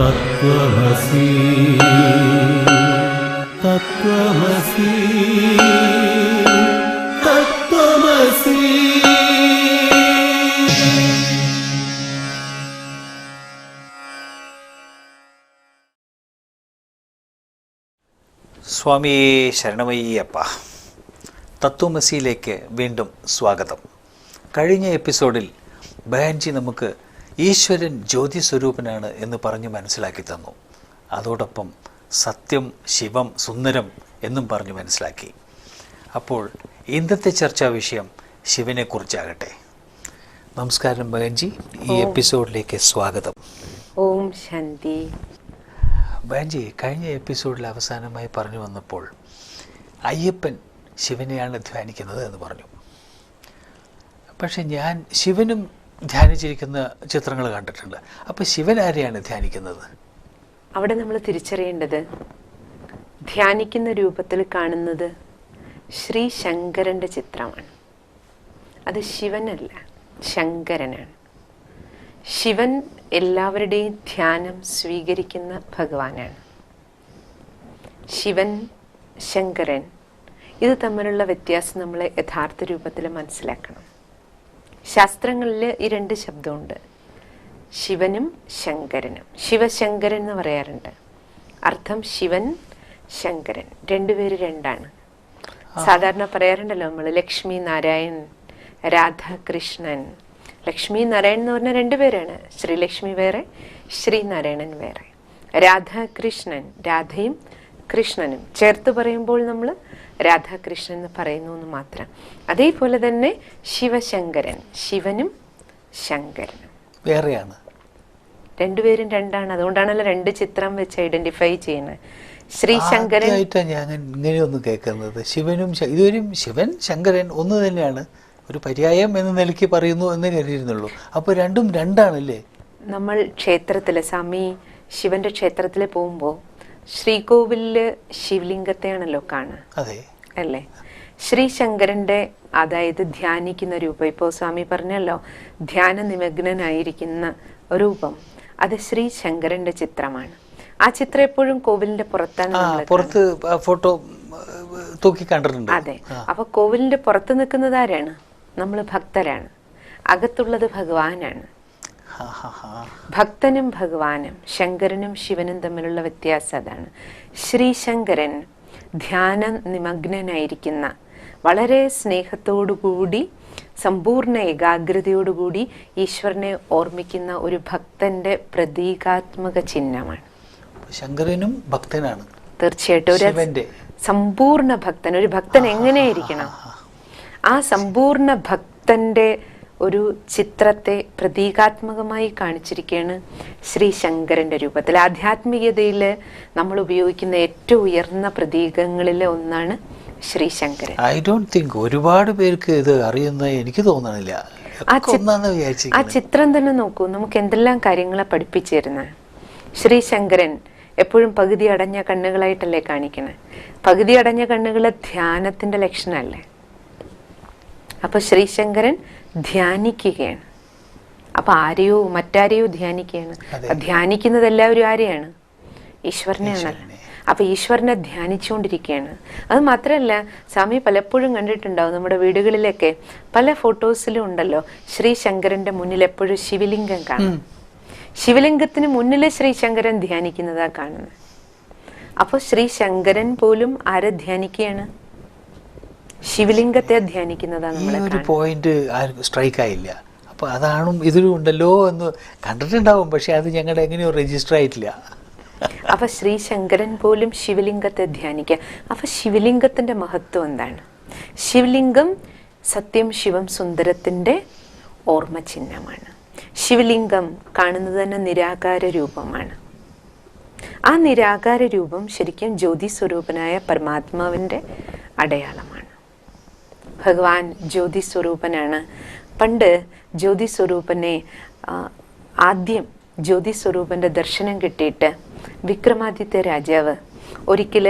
തത്വമസി. തത്വമസി. തത്വമസി. സ്വാമിയെ ശരണമയ്യപ്പ. തത്വമസിയിലേക്ക് വീണ്ടും സ്വാഗതം. കഴിഞ്ഞ എപ്പിസോഡിൽ ബയാൻജി നമുക്ക് ഈശ്വരൻ ജ്യോതി സ്വരൂപനാണ് എന്ന് പറഞ്ഞ് മനസ്സിലാക്കി തന്നു. അതോടൊപ്പം സത്യം ശിവം സുന്ദരം എന്നും പറഞ്ഞു മനസ്സിലാക്കി. അപ്പോൾ ഇന്നത്തെ ചർച്ചാ വിഷയം ശിവനെക്കുറിച്ചാകട്ടെ. നമസ്കാരം ബഹൻജി ഈ എപ്പിസോഡിലേക്ക് സ്വാഗതം. ഓം ശാന്തി. ബഹൻജി കഴിഞ്ഞ എപ്പിസോഡിൽ അവസാനമായി പറഞ്ഞു വന്നപ്പോൾ അയ്യപ്പൻ ശിവനെയാണ് ധ്യാനിക്കുന്നത് എന്ന് പറഞ്ഞു. പക്ഷെ ഞാൻ ശിവനും ധ്യാനിച്ചിരിക്കുന്ന ചിത്രങ്ങൾ കണ്ടിട്ടുണ്ട്. അപ്പോൾ ശിവൻ ആരെയാണ് ധ്യാനിക്കുന്നത്? അവിടെ നമ്മൾ തിരിച്ചറിയേണ്ടത് ധ്യാനിക്കുന്ന രൂപത്തിൽ കാണുന്നത് ശ്രീ ശങ്കരന്റെ ചിത്രമാണ്. അത് ശിവനല്ല ശങ്കരനാണ്. ശിവൻ എല്ലാവരുടെയും ധ്യാനം സ്വീകരിക്കുന്ന ഭഗവാനാണ്. ശിവൻ ശങ്കരൻ ഇത് തമ്മിലുള്ള വ്യത്യാസം നമ്മൾ യഥാർത്ഥ രൂപത്തിൽ മനസ്സിലാക്കണം. ശാസ്ത്രങ്ങളിൽ ഈ രണ്ട് ശബ്ദമുണ്ട്. ശിവനും ശങ്കരനും. ശിവശങ്കരൻ എന്ന് പറയാറുണ്ട്. അർത്ഥം ശിവൻ ശങ്കരൻ. രണ്ടുപേര് രണ്ടാണ്. സാധാരണ പറയാറുണ്ടല്ലോ നമ്മൾ ലക്ഷ്മി നാരായൺ രാധാകൃഷ്ണൻ ലക്ഷ്മി നാരായൺ എന്ന് പറഞ്ഞ രണ്ടുപേരാണ് ശ്രീലക്ഷ്മി വേറെ ശ്രീനാരായണൻ വേറെ. രാധാകൃഷ്ണൻ രാധയും കൃഷ്ണനും. ചേർത്ത് പറയുമ്പോൾ നമ്മൾ രാധാകൃഷ്ണൻ എന്ന് പറയുന്നു എന്ന് മാത്രം. അതേപോലെ തന്നെ ശിവശങ്കരൻ ശിവനും ശങ്കരനും. വേറെയാണ്? രണ്ടുപേരും രണ്ടാണ്. അതുകൊണ്ടാണല്ലോ രണ്ട് ചിത്രം വെച്ച് ഐഡന്റിഫൈ ചെയ്യുന്നത്. ശ്രീ ശങ്കരൻ ആദ്യമായിട്ടാണ് ഞാൻ ഇങ്ങനെയൊന്നും കേൾക്കുന്നത്. ശിവനും ഇതുവരും ശിവൻ ശങ്കരൻ ഒന്ന് തന്നെയാണ് ഒരു പര്യായം എന്ന നിലയ്ക്ക് പറയുന്നു എന്ന് കരുതിയിരുന്നുള്ളൂ. അപ്പോൾ രണ്ടും രണ്ടാണല്ലേ? നമ്മൾ ക്ഷേത്രത്തിൽ സ്വാമി ശിവന്റെ ക്ഷേത്രത്തിൽ പോകുമ്പോൾ ശ്രീകോവിലിൽ ശിവലിംഗത്തെയാണല്ലോ കാണുക. അല്ലേ? ശ്രീ ശങ്കരന്റെ അതായത് ധ്യാനിക്കുന്ന രൂപം. ഇപ്പോൾ സ്വാമി പറഞ്ഞല്ലോ ധ്യാന നിമഗ്നനായിരിക്കുന്ന രൂപം. അത് ശ്രീ ശങ്കരന്റെ ചിത്രമാണ്. ആ ചിത്രം എപ്പോഴും കോവിലിന്റെ പുറത്താണ് പുറത്ത് ഫോട്ടോ തൂക്കി കണ്ടിട്ടുണ്ട്. അതെ. അപ്പൊ കോവിലിന്റെ പുറത്ത് നിൽക്കുന്നത് ആരാണ്? നമ്മൾ ഭക്തരാണ്. അകത്തുള്ളത് ഭഗവാനാണ്. ഭക്തനും ഭഗവാനും ശങ്കരനും ശിവനും തമ്മിലുള്ള വ്യത്യാസം അതാണ്. ശ്രീശങ്കരൻ ധ്യാന നിമഗ്നനായിരിക്കുന്ന വളരെ സ്നേഹത്തോടുകൂടി സമ്പൂർണ ഏകാഗ്രതയോടുകൂടി ഈശ്വരനെ ഓർമ്മിക്കുന്ന ഒരു ഭക്തന്റെ പ്രതീകാത്മക ചിഹ്നമാണ്. ശങ്കരനും ഭക്തനാണ്. തീർച്ചയായിട്ടും ഒരു സമ്പൂർണ ഭക്തൻ ഒരു ഭക്തൻ എങ്ങനെയായിരിക്കണം ആ സമ്പൂർണ ഭക്തന്റെ ഒരു ചിത്രത്തെ പ്രതീകാത്മകമായി കാണിച്ചിരിക്കുകയാണ് ശ്രീ ശങ്കരന്റെ രൂപത്തിൽ. ആധ്യാത്മികതയിൽ നമ്മൾ ഉപയോഗിക്കുന്ന ഏറ്റവും ഉയർന്ന പ്രതീകങ്ങളിലെ ഒന്നാണ് Shri Shankaran. I don't think ഒരുപാട് പേർക്ക് ഇത് അറിയുന്ന എനിക്ക് തോന്നണില്ല. ആ ചിത്രം തന്നെ നോക്കൂ. നമുക്ക് എന്തെല്ലാം കാര്യങ്ങളെ പഠിപ്പിച്ചു തരുന്നത് ശ്രീ ശങ്കരൻ എപ്പോഴും പകുതി അടഞ്ഞ കണ്ണുകളായിട്ടല്ലേ കാണിക്കണേ? പകുതി അടഞ്ഞ കണ്ണുകൾ ധ്യാനത്തിന്റെ ലക്ഷണമല്ലേ? അപ്പൊ ശ്രീശങ്കരൻ ധ്യാനിക്കുകയാണ്. അപ്പൊ ആരെയോ മറ്റാരെയോ ധ്യാനിക്കുകയാണ്. ധ്യാനിക്കുന്നത് എല്ലാവരും ആരെയാണ്? ഈശ്വരനെയാണല്ലോ അപ്പോൾ അപ്പൊ ഈശ്വരനെ ധ്യാനിച്ചുകൊണ്ടിരിക്കുകയാണ്. അത് മാത്രമല്ല സ്വാമി പലപ്പോഴും കണ്ടിട്ടുണ്ടാവും നമ്മുടെ വീടുകളിലൊക്കെ പല ഫോട്ടോസിലും ഉണ്ടല്ലോ ശ്രീ ശങ്കരന്റെ മുന്നിൽ എപ്പോഴും ശിവലിംഗം കാണും. ശിവലിംഗത്തിന് മുന്നിൽ ശ്രീ ശങ്കരൻ ധ്യാനിക്കുന്നതാ കാണുന്നത്. അപ്പൊ ശ്രീ ശങ്കരൻ പോലും ആരെ ധ്യാനിക്കുകയാണ്? ശിവലിംഗത്തെ ധ്യാനിക്കുന്നതാണ് ഈ ഒരു പോയിന്റ് ആർക്കും സ്ട്രൈക്ക് ആയില്ല. അപ്പൊ അതാണ് ഇതിലും ഉണ്ടല്ലോ എന്ന് കണ്ടിട്ടുണ്ടാവും പക്ഷെ അത് ഞങ്ങളുടെ എങ്ങനെയോ രജിസ്റ്റർ ആയിട്ടില്ല. അപ്പൊ ശ്രീ ശങ്കരൻ പോലും ശിവലിംഗത്തെ ധ്യാനിക്കുക അപ്പൊ ശിവലിംഗത്തിന്റെ മഹത്വം എന്താണ്? ശിവലിംഗം സത്യം ശിവം സുന്ദരത്തിന്റെ ഓർമ്മ ചിഹ്നമാണ് ശിവലിംഗം കാണുന്നത് തന്നെ നിരാകാര രൂപമാണ്. ആ നിരാകാര രൂപം ശരിക്കും ജ്യോതി സ്വരൂപനായ പരമാത്മാവിന്റെ അടയാളമാണ്. ഭഗവാൻ ജ്യോതി സ്വരൂപനാണ് പണ്ട് ജ്യോതി സ്വരൂപനെ ആദ്യം ജ്യോതി സ്വരൂപന്റെ ദർശനം കിട്ടിയിട്ട് വിക്രമാദിത്യ രാജാവ് ഒരിക്കൽ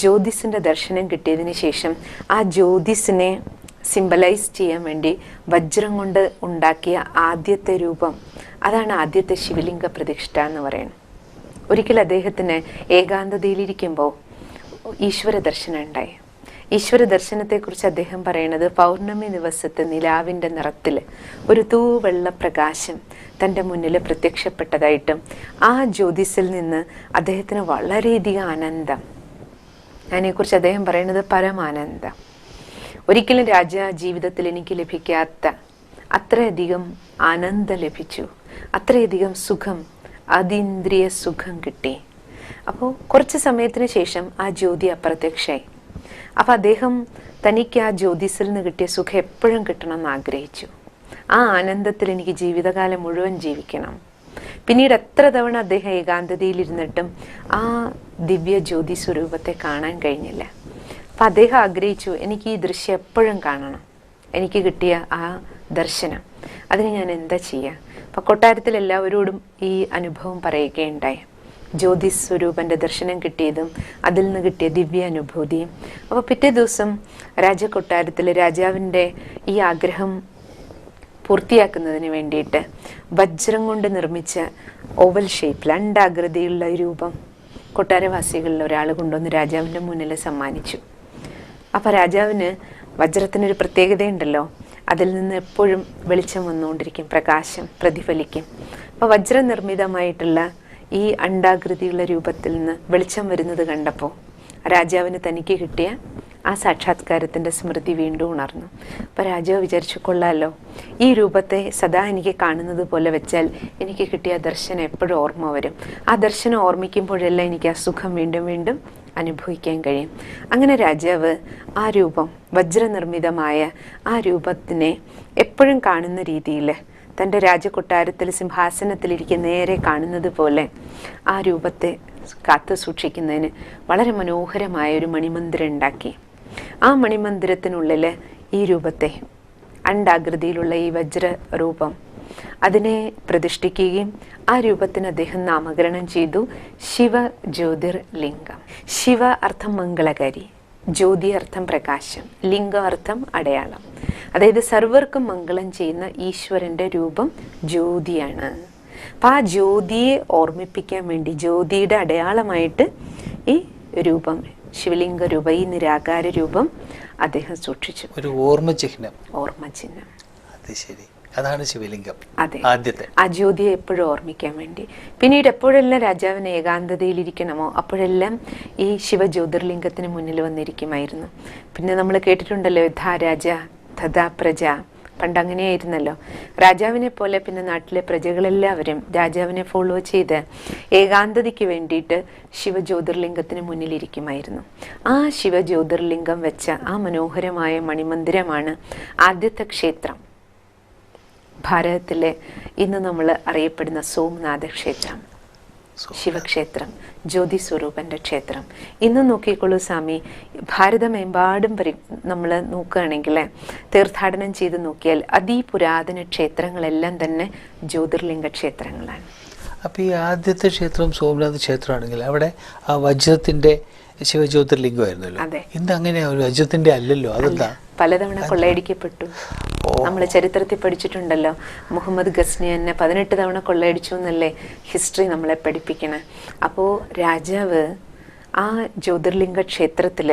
ജ്യോതിസിന്റെ ദർശനം കിട്ടിയതിന് ശേഷം ആ ജ്യോതിസിനെ സിംബലൈസ് ചെയ്യാൻ വേണ്ടി വജ്രം കൊണ്ട് ഉണ്ടാക്കിയ ആദ്യത്തെ രൂപം അതാണ് ആദ്യത്തെ ശിവലിംഗ പ്രതിഷ്ഠ എന്ന് പറയുന്നത്. ഒരിക്കൽ അദ്ദേഹത്തിന് ഏകാന്തതയിലിരിക്കുമ്പോൾ ഈശ്വര ദർശനം ഉണ്ടായി. ഈശ്വര ദർശനത്തെക്കുറിച്ച് അദ്ദേഹം പറയുന്നത് പൗർണമി ദിവസത്തെ നിലാവിന്റെ നിറത്തിൽ ഒരു തൂവെള്ള പ്രകാശം തന്റെ മുന്നിൽ പ്രത്യക്ഷപ്പെട്ടതായിട്ടും ആ ജ്യോതിസിൽ നിന്ന് അദ്ദേഹത്തിന് വളരെയധികം ആനന്ദം. അതിനെക്കുറിച്ച് അദ്ദേഹം പറയുന്നത് പരമാനന്ദം. ഒരിക്കലും രാജ ജീവിതത്തിൽ എനിക്ക് ലഭിക്കാത്ത അത്രയധികം ആനന്ദം ലഭിച്ചു. അത്രയധികം സുഖം അതീന്ദ്രിയ സുഖം കിട്ടി. അപ്പോൾ കുറച്ച് സമയത്തിന് ശേഷം ആ ജ്യോതി അപ്രത്യക്ഷമായി അപ്പോൾ അദ്ദേഹം തനിക്ക് ആ ജ്യോതിസിൽ നിന്ന് കിട്ടിയ സുഖം എപ്പോഴും കിട്ടണമെന്ന് ആഗ്രഹിച്ചു. ആ ആനന്ദത്തിൽ എനിക്ക് ജീവിതകാലം മുഴുവൻ ജീവിക്കണം. പിന്നീട് എത്ര തവണ അദ്ദേഹം ഏകാന്തതയിലിരുന്നിട്ടും ആ ദിവ്യ ജ്യോതി സ്വരൂപത്തെ കാണാൻ കഴിഞ്ഞില്ല. അപ്പം അദ്ദേഹം ആഗ്രഹിച്ചു എനിക്ക് ഈ ദൃശ്യം എപ്പോഴും കാണണം. എനിക്ക് കിട്ടിയ ആ ദർശനം. അതിന് ഞാൻ എന്താ ചെയ്യുക അപ്പം കൊട്ടാരത്തിൽ എല്ലാവരോടും ഈ അനുഭവം പറയുകയുണ്ടായി. ജ്യോതി സ്വരൂപന്റെ ദർശനം കിട്ടിയതും അതിൽ നിന്ന് കിട്ടിയ ദിവ്യ അനുഭൂതിയും അപ്പോൾ പിറ്റേ ദിവസം രാജകൊട്ടാരത്തിൽ രാജാവിന്റെ ഈ ആഗ്രഹം പൂർത്തിയാക്കുന്നതിന് വേണ്ടിയിട്ട് വജ്രം കൊണ്ട് നിർമ്മിച്ച ഓവൽ ഷേപ്പിൽ അണ്ടാകൃതിയുള്ള രൂപം കൊട്ടാരവാസികളിൽ ഒരാൾ കൊണ്ടുവന്ന് രാജാവിന്റെ മുന്നിൽ സമ്മാനിച്ചു. അപ്പോൾ രാജാവിന് വജ്രത്തിനൊരു പ്രത്യേകതയുണ്ടല്ലോ. അതിൽ നിന്ന് എപ്പോഴും വെളിച്ചം വന്നുകൊണ്ടിരിക്കും പ്രകാശം പ്രതിഫലിക്കും. അപ്പോൾ വജ്രനിർമ്മിതമായിട്ടുള്ള ഈ അണ്ടാകൃതിയുള്ള രൂപത്തിൽ നിന്ന് വെളിച്ചം വരുന്നത് കണ്ടപ്പോൾ രാജാവിന് തനിക്ക് കിട്ടിയ ആ സാക്ഷാത്കാരത്തിന്റെ സ്മൃതി വീണ്ടും ഉണർന്നു. അപ്പോൾ രാജാവ് വിചാരിച്ചു കൊള്ളാമല്ലോ ഈ രൂപത്തെ സദാ എനിക്ക് കാണുന്നത് പോലെ വെച്ചാൽ എനിക്ക് കിട്ടിയ ദർശനം എപ്പോഴും ഓർമ്മ വരും. ആ ദർശനം ഓർമ്മിക്കുമ്പോഴെല്ലാം എനിക്ക് ആ സുഖം വീണ്ടും വീണ്ടും അനുഭവിക്കാൻ കഴിയും. അങ്ങനെ രാജാവ് ആ രൂപം വജ്രനിർമ്മിതമായ ആ രൂപത്തിനെ എപ്പോഴും കാണുന്ന രീതിയിൽ തന്റെ രാജകൊട്ടാരത്തിൽ സിംഹാസനത്തിലിരിക്കുന്ന നേരെ കാണുന്നത് പോലെ ആ രൂപത്തെ കാത്തു സൂക്ഷിക്കുന്നതിന് വളരെ മനോഹരമായ ഒരു മണിമന്ദിരം ഉണ്ടാക്കി. ആ മണിമന്ദിരത്തിനുള്ളിൽ ഈ രൂപത്തെ അണ്ടാകൃതിയിലുള്ള ഈ വജ്ര രൂപം അതിനെ പ്രതിഷ്ഠിക്കുകയും ആ രൂപത്തിന് അദ്ദേഹം നാമകരണം ചെയ്തു ശിവ ജ്യോതിർലിംഗം ശിവ അർത്ഥം മംഗളകാരി. ജ്യോതി അർത്ഥം പ്രകാശം ലിംഗാർത്ഥം അടയാളം. അതായത് സർവർക്കും മംഗളം ചെയ്യുന്ന ഈശ്വരന്റെ രൂപം ജ്യോതിയാണ്. അപ്പം ആ ജ്യോതിയെ ഓർമ്മിപ്പിക്കാൻ വേണ്ടി ജ്യോതിയുടെ അടയാളമായിട്ട് ഈ രൂപം ശിവലിംഗ രൂപ ഈ നിരാകാര രൂപം അദ്ദേഹം സൂക്ഷിച്ചു. ഒരു ഓർമ്മ ചിഹ്നം ഓർമ്മ ചിഹ്നം അത് ശരി. അതാണ് ശിവലിംഗം. അതെ. ആദ്യത്തെ. ആ ജ്യോതിയെ എപ്പോഴും ഓർമ്മിക്കാൻ വേണ്ടി. പിന്നീട് എപ്പോഴെല്ലാം രാജാവിന് ഏകാന്തതയിലിരിക്കണമോ അപ്പോഴെല്ലാം ഈ ശിവജ്യോതിർലിംഗത്തിന് മുന്നിൽ വന്നിരിക്കുമായിരുന്നു. പിന്നെ നമ്മൾ കേട്ടിട്ടുണ്ടല്ലോ യഥാ രാജ തഥാ പ്രജ പണ്ട് അങ്ങനെയായിരുന്നല്ലോ. രാജാവിനെ പോലെ പിന്നെ നാട്ടിലെ പ്രജകളെല്ലാവരും രാജാവിനെ ഫോളോ ചെയ്ത് ഏകാന്തതയ്ക്ക് വേണ്ടിയിട്ട് ശിവജ്യോതിർലിംഗത്തിന് മുന്നിലിരിക്കുമായിരുന്നു. ആ ശിവജ്യോതിർലിംഗം വെച്ച ആ മനോഹരമായ മണിമന്ദിരമാണ് ആദ്യത്തെ ക്ഷേത്രം. ഭാരതത്തിലെ ഇന്ന് നമ്മൾ അറിയപ്പെടുന്ന സോമനാഥ. ക്ഷേത്രം ശിവക്ഷേത്രം ജ്യോതി സ്വരൂപന്റെ ക്ഷേത്രം. ഇന്ന് നോക്കിക്കോളൂ സ്വാമി ഭാരതമെമ്പാടും പരി നമ്മൾ നോക്കുകയാണെങ്കിൽ തീർത്ഥാടനം ചെയ്ത് നോക്കിയാൽ അതിപുരാതന ക്ഷേത്രങ്ങളെല്ലാം തന്നെ ജ്യോതിർലിംഗ ക്ഷേത്രങ്ങളാണ്. അപ്പോൾ ഈ ആദ്യത്തെ ക്ഷേത്രം സോമനാഥ് ക്ഷേത്രമാണെങ്കിൽ അവിടെ ആ വജ്രത്തിന്റെ ശിവജ്യോതിർലിംഗമായിരുന്നല്ലോ. ഇന്ന് അങ്ങനെ ഒരു വജ്രത്തിന്റെ അല്ലല്ലോ അതെന്താ? പലതവണ കൊള്ളയടിക്കപ്പെട്ടു. നമ്മൾ ചരിത്രത്തിൽ പഠിച്ചിട്ടുണ്ടല്ലോ മുഹമ്മദ് ഗസ്നി എന്നെ പതിനെട്ട് തവണ കൊള്ളയടിച്ചു എന്നല്ലേ ഹിസ്റ്ററി നമ്മളെ പഠിപ്പിക്കണേ. അപ്പോൾ രാജാവ് ആ ജ്യോതിർലിംഗ ക്ഷേത്രത്തിൽ